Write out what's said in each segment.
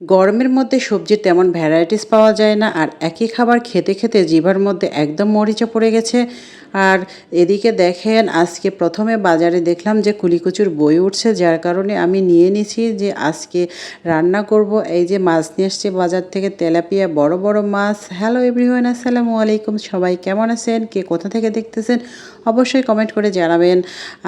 গরমের মধ্যে সবজির তেমন ভ্যারাইটিস পাওয়া যায় না, আর একই খাবার খেতে খেতে জিভার মধ্যে একদম মরিচা পড়ে গেছে। আর এদিকে দেখেন, আজকে প্রথমে বাজারে দেখলাম যে কুলিকুচুর বই উঠছে, যার কারণে আমি নিয়ে নিছি যে আজকে রান্না করব। এই যে মাছ নিয়ে এসছে বাজার থেকে তেলাপিয়া, বড় বড় মাছ। হ্যালো এভরিওয়ান আসসালামু আলাইকুম। সবাই কেমন আছেন? কে কোথা থেকে দেখতেছেন? অবশ্যই কমেন্ট করে জানাবেন।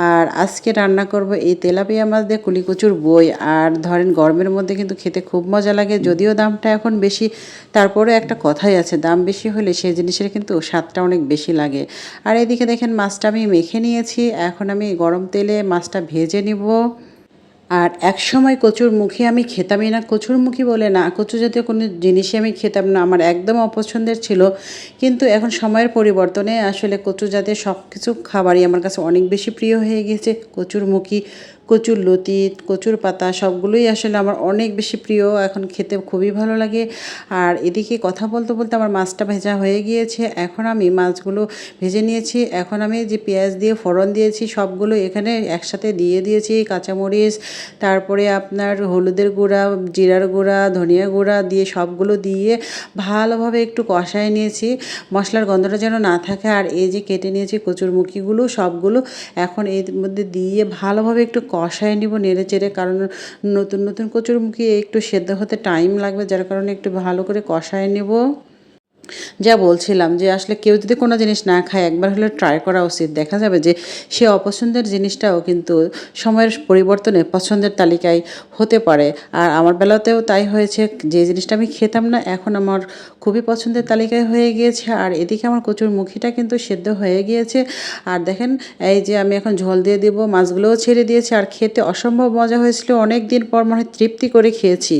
আর আজকে রান্না করব এই তেলাপিয়া মাছ দিয়ে কুলিকুচুর বই। আর ধরেন গরমের মধ্যে কিন্তু খেতে খুব মজা লাগে, যদিও দামটা এখন বেশি। তারপরে একটা কথাই আছে, দাম বেশি হলে সেই জিনিসের কিন্তু স্বাদটা অনেক বেশি লাগে। আর এদিকে দেখেন মাছটা আমি মেখে নিয়েছি, এখন আমি গরম তেলে মাছটা ভেজে নিব। আর এক সময় কচুর মুখী আমি খেতামই না, কচুর মুখী বলে না, কচু জাতীয় কোনো জিনিসই আমি খেতাম না, আমার একদম অপছন্দের ছিল। কিন্তু এখন সময়ের পরিবর্তনে আসলে কচু জাতীয় সব কিছু খাবারই আমার কাছে অনেক বেশি প্রিয় হয়ে গেছে কচুর মুখী। কচুর লতি, কচুর পাতা সবগুলোই আসলে আমার অনেক বেশি প্রিয়। এখন খেতে খুবই ভালো লাগে। আর এদিকে কথা বলতে বলতে আমার মাছটা ভেজা হয়ে গিয়েছে। এখন আমি মাছগুলো ভেজে নিয়েছি। এখন আমি যে পেঁয়াজ দিয়ে ফোড়ন দিয়েছি, সবগুলো এখানে একসাথে দিয়ে দিয়েছি। কাঁচামরিচ, তারপরে আপনার হলুদের গুঁড়া, জিরার গুঁড়া, ধনিয়া গুঁড়া দিয়ে সবগুলো দিয়ে ভালোভাবে একটু কষায় নিয়েছি। মশলার গন্ধটা যেন না থাকে। আর এই যে কেটে নিয়েছি কচুরমুখিগুলো, সবগুলো এখন এর মধ্যে দিয়ে ভালোভাবে একটু কষায় নিব নেড়ে চেড়ে, কারণ নতুন নতুন কচুরমুখী একটু সেদ্ধ হতে টাইম লাগবে, যার কারণে একটু ভালো করে কষায় নেব। যা বলছিলাম যে আসলে কেউ যদি কোনো জিনিস না খায়, একবার হলে ট্রাই করা উচিত। দেখা যাবে যে সে অপছন্দের জিনিসটাও কিন্তু সময়ের পরিবর্তনে পছন্দের তালিকায় হতে পারে। আর আমার বেলাতেও তাই হয়েছে, যে জিনিসটা আমি খেতাম না, এখন আমার খুবই পছন্দের তালিকায় হয়ে গিয়েছে। আর এদিকে আমার কচুর মুখিটা কিন্তু সেদ্ধ হয়ে গিয়েছে। আর দেখেন, এই যে আমি এখন ঝোল দিয়ে দিব, মাছগুলোও ছেড়ে দিয়েছি। আর খেতে অসম্ভব মজা হয়েছিল অনেক দিন পর মনে হয় তৃপ্তি করে খেয়েছি।